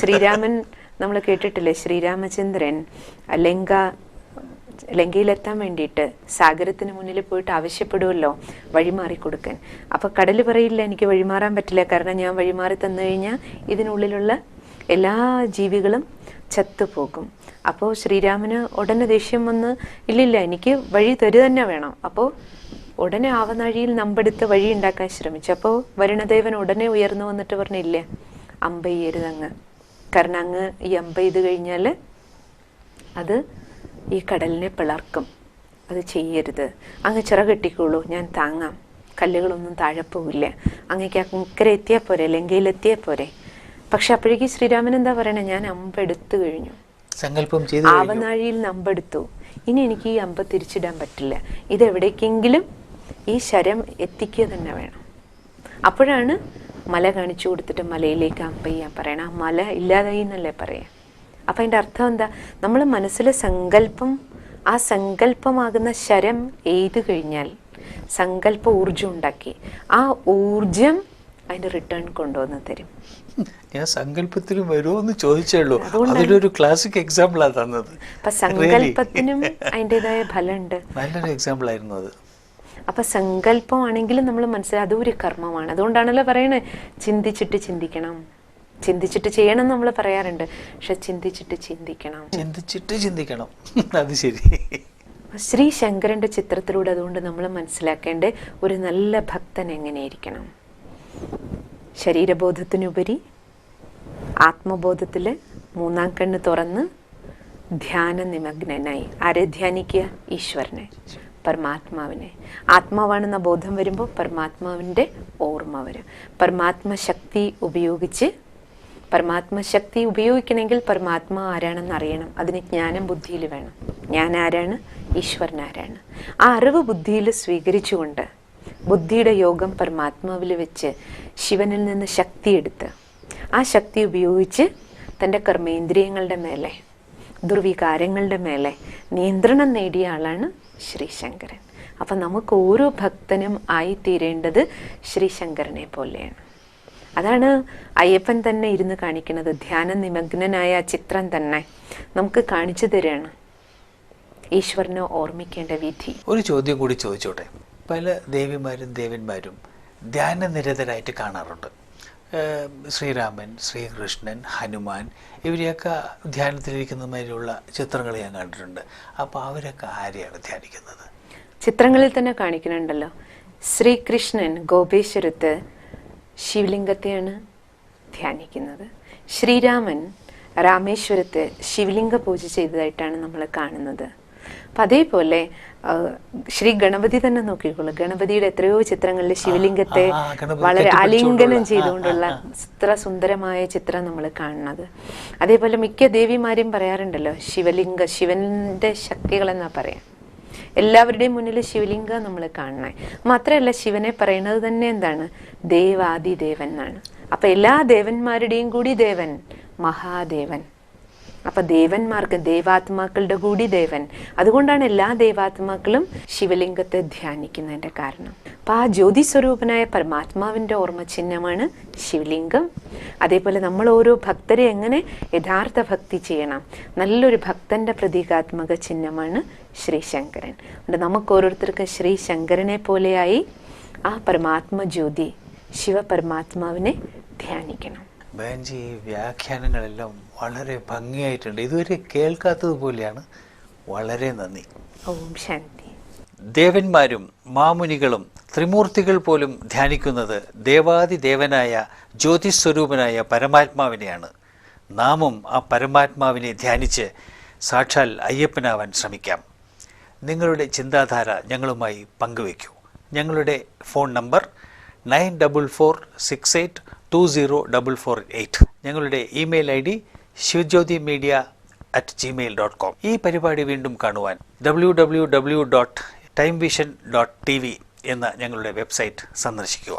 ശ്രീരാമൻ നമ്മൾ കേട്ടിട്ടില്ലേ ശ്രീരാമചന്ദ്രൻ ലങ്ക ലങ്കയിലെത്താൻ വേണ്ടിയിട്ട് സാഗരത്തിന് മുന്നിൽ പോയിട്ട് ആവശ്യപ്പെടുമല്ലോ വഴിമാറി കൊടുക്കാൻ അപ്പൊ കടൽ പറയില്ല എനിക്ക് വഴിമാറാൻ പറ്റില്ല. കാരണം ഞാൻ വഴിമാറി തന്നു കഴിഞ്ഞാൽ ഇതിനുള്ളിലുള്ള എല്ലാ ജീവികളും ചത്തുപോകും. അപ്പോൾ ശ്രീരാമന് ഉടനെ ദേഷ്യം വന്ന് ഇല്ലില്ല എനിക്ക് വഴി തരു തന്നെ വേണം. അപ്പോൾ ഉടനെ ആവനാഴിയിൽ നമ്പെടുത്ത് വഴി ഉണ്ടാക്കാൻ ശ്രമിച്ചു. അപ്പോൾ വരുണദേവൻ ഉടനെ ഉയർന്നു വന്നിട്ട് പറഞ്ഞില്ലേ അമ്പ ചെയ്യരുതങ്ങ് കാരണം അങ്ങ് ഈ അമ്പ ചെയ്ത് കഴിഞ്ഞാൽ അത് ഈ കടലിനെ പിളർക്കും. അത് ചെയ്യരുത്. അങ്ങ് ചിറകെട്ടിക്കോളൂ ഞാൻ താങ്ങാം. കല്ലുകളൊന്നും താഴെ പോവില്ല. അങ്ങേക്ക് അക്കരെ എത്തിയാൽ പോരെ? ലങ്കയിലെത്തിയാൽ പോരെ? പക്ഷെ അപ്പോഴേക്കും ശ്രീരാമൻ എന്താ പറയണേ? ഞാൻ അമ്പ എടുത്തു കഴിഞ്ഞു. സങ്കല്പം ചെയ്തു. ആവനാഴിയിൽ നമ്പെടുത്തു ഇനി എനിക്ക് ഈ അമ്പ തിരിച്ചിടാൻ പറ്റില്ല. ഇത് എവിടേക്കെങ്കിലും ഈ ശരം എത്തിക്കുക തന്നെ വേണം. അപ്പോഴാണ് മല കാണിച്ചു കൊടുത്തിട്ട് മലയിലേക്ക് അമ്പ ചെയ്യാൻ പറയണം ആ മല ഇല്ലാതായി എന്നല്ലേ പറയാം? അപ്പം അതിന്റെ അർത്ഥം എന്താ? നമ്മൾ മനസ്സിലെ സങ്കല്പം ആ സങ്കല്പമാകുന്ന ശരം എയ്തു കഴിഞ്ഞാൽ സങ്കല്പ ഊർജം ഉണ്ടാക്കി ആ ഊർജം അതിന്റെ റിട്ടേൺ കൊണ്ടുവന്ന് തരും. ഞാൻ സങ്കല്പത്തിലും വരുമോ എന്ന് ചോദിച്ചേ ഉള്ളൂ. അതുകൊണ്ടാണ്. അതിലൊരു ക്ലാസിക് എക്സാമ്പിളാണ് തന്നത്. സങ്കല്പത്തിനും അതിന്റെതായ ഫലമുണ്ട്. നല്ലൊരു എക്സാമ്പിൾ ആയിരുന്നു അത്. അപ്പൊ സങ്കല്പമാണെങ്കിലും നമ്മൾ മനസ്സിലായി അതൊരു കർമ്മമാണ്. അതുകൊണ്ടാണല്ലോ പറയണേ ചിന്തിച്ചിട്ട് ചിന്തിക്കണം. ചിന്തിച്ചിട്ട് ചെയ്യണം നമ്മൾ പറയാറുണ്ട്. പക്ഷെ ചിന്തിച്ചിട്ട് ചിന്തിക്കണം. ചിന്തിച്ചിട്ട് ചിന്തിക്കണം. അത് ശരി. ശ്രീ ശങ്കരന്റെ ചിത്രത്തിലൂടെ അതുകൊണ്ട് നമ്മൾ മനസ്സിലാക്കേണ്ട ഒരു നല്ല ഭക്തൻ എങ്ങനെയിരിക്കണം? ശരീരബോധത്തിനുപരി ആത്മബോധത്തിൽ മൂന്നാം കണ്ണ് തുറന്ന് ധ്യാന നിമഗ്നനായി. ആരെ ധ്യാനിക്കുക? ഈശ്വരനെ. പരമാത്മാവിനെ. ആത്മാവാണെന്ന ബോധം വരുമ്പോൾ പരമാത്മാവിന്റെ ഓർമ്മ വരും. പരമാത്മശക്തി ഉപയോഗിച്ച് പരമാത്മശക്തി ഉപയോഗിക്കണമെങ്കിൽ പരമാത്മാ ആരാണെന്ന് അറിയണം. അതിന് ജ്ഞാനം ബുദ്ധിയിൽ വേണം. ഞാൻ ആരാണ്? ഈശ്വരൻ ആരാണ്? ആ അറിവ് ബുദ്ധിയിൽ സ്വീകരിച്ചുകൊണ്ട് ബുദ്ധിയുടെ യോഗം പരമാത്മാവിൽ വെച്ച് ശിവനിൽ നിന്ന് ശക്തിയെടുത്ത് ആ ശക്തി ഉപയോഗിച്ച് തന്റെ കർമ്മേന്ദ്രിയങ്ങളുടെ മേലെ ദുർവികാരങ്ങളുടെ മേലെ നിയന്ത്രണം നേടിയ ആളാണ് ശ്രീശങ്കരൻ. അപ്പം നമുക്ക് ഓരോ ഭക്തനും ആയിത്തീരേണ്ടത് ശ്രീശങ്കരനെ പോലെയാണ്. അതാണ് അയ്യപ്പൻ തന്നെ ഇരുന്ന് കാണിക്കുന്നത്. ധ്യാന നിമഗ്നനായ ചിത്രം തന്നെ നമുക്ക് കാണിച്ചു തരികയാണ് ഈശ്വരനെ ഓർമ്മിക്കേണ്ട വിധി. ഒരു ചോദ്യം കൂടി ചോദിച്ചോട്ടെ. പല ദേവിമാരും ദേവന്മാരും ധ്യാനനിരതരായിട്ട് കാണാറുണ്ട്. ശ്രീരാമൻ ശ്രീകൃഷ്ണൻ ഹനുമാൻ ഇവരെയൊക്കെ ധ്യാനത്തിലിരിക്കുന്ന മാതിരിയുള്ള ചിത്രങ്ങൾ ഞാൻ കണ്ടിട്ടുണ്ട്. അപ്പോൾ അവരൊക്കെ ആരെയാണ് ധ്യാനിക്കുന്നത്? ചിത്രങ്ങളിൽ തന്നെ കാണിക്കുന്നുണ്ടല്ലോ. ശ്രീകൃഷ്ണൻ ഗോപേശ്വരത്ത് ശിവലിംഗത്തെയാണ് ധ്യാനിക്കുന്നത്. ശ്രീരാമൻ രാമേശ്വരത്ത് ശിവലിംഗ പൂജ ചെയ്തതായിട്ടാണ് നമ്മൾ കാണുന്നത്. അപ്പം അതേപോലെ ശ്രീ ഗണപതി തന്നെ നോക്കിക്കോളൂ. ഗണപതിയുടെ എത്രയോ ചിത്രങ്ങളിൽ ശിവലിംഗത്തെ വളരെ അലിംഗനം ആലിംഗനം ചെയ്തുകൊണ്ടുള്ള ഇത്ര സുന്ദരമായ ചിത്രം നമ്മൾ കാണുന്നത്. അതേപോലെ മിക്ക ദേവിമാരെയും പറയാറുണ്ടല്ലോ ശിവലിംഗ ശിവന്റെ ശക്തികൾ എന്നാ പറയാം. എല്ലാവരുടെയും മുന്നിൽ ശിവലിംഗ നമ്മൾ കാണണേ. മാത്രമല്ല ശിവനെ പറയുന്നത് തന്നെ എന്താണ്? ദേവാദിദേവൻ എന്നാണ്. അപ്പൊ എല്ലാ ദേവന്മാരുടെയും കൂടി ദേവൻ മഹാദേവൻ. അപ്പൊ ദേവന്മാർക്ക് ദേവാത്മാക്കളുടെ കൂടി ദേവൻ. അതുകൊണ്ടാണ് എല്ലാ ദേവാത്മാക്കളും ശിവലിംഗത്തെ ധ്യാനിക്കുന്നതിന്റെ കാരണം. അപ്പൊ ആ ജ്യോതി സ്വരൂപനായ പരമാത്മാവിന്റെ ഓർമ്മ ചിഹ്നമാണ് ശിവലിംഗം. അതേപോലെ നമ്മൾ ഓരോ ഭക്തരെ എങ്ങനെ യഥാർത്ഥ ഭക്തി ചെയ്യണം. നല്ലൊരു ഭക്തന്റെ പ്രതീകാത്മക ചിഹ്നമാണ് ശ്രീശങ്കരൻ. അതുകൊണ്ട് നമുക്ക് ഓരോരുത്തർക്കും ശ്രീശങ്കരനെ പോലെയായി ആ പരമാത്മ ജ്യോതി ശിവപരമാത്മാവിനെ ധ്യാനിക്കണം. ഈ വ്യാഖ്യാനങ്ങളെല്ലാം വളരെ ഭംഗിയായിട്ടുണ്ട്. ഇതുവരെ കേൾക്കാത്തതുപോലെയാണ് വളരെ നന്ദി. ഓം ശാന്തി. ദേവന്മാരും മാമുനികളും ത്രിമൂർത്തികൾ പോലും ധ്യാനിക്കുന്നത് ദേവാദിദേവനായ ജ്യോതിസ്വരൂപനായ പരമാത്മാവിനെയാണ്. നാമും ആ പരമാത്മാവിനെ ധ്യാനിച്ച് സാക്ഷാൽ അയ്യപ്പനാവാൻ ശ്രമിക്കാം. നിങ്ങളുടെ ചിന്താധാര ഞങ്ങളുമായി പങ്കുവയ്ക്കൂ. ഞങ്ങളുടെ phone number nine double four six eight two zero double four eight. ഞങ്ങളുടെ email I D Shivajyothi media at Gmail dot com ഈ പരിപാടി വീണ്ടും കാണുവാൻ W W W dot time vision dot T V എന്ന ഞങ്ങളുടെ വെബ്സൈറ്റ് സന്ദർശിക്കുക.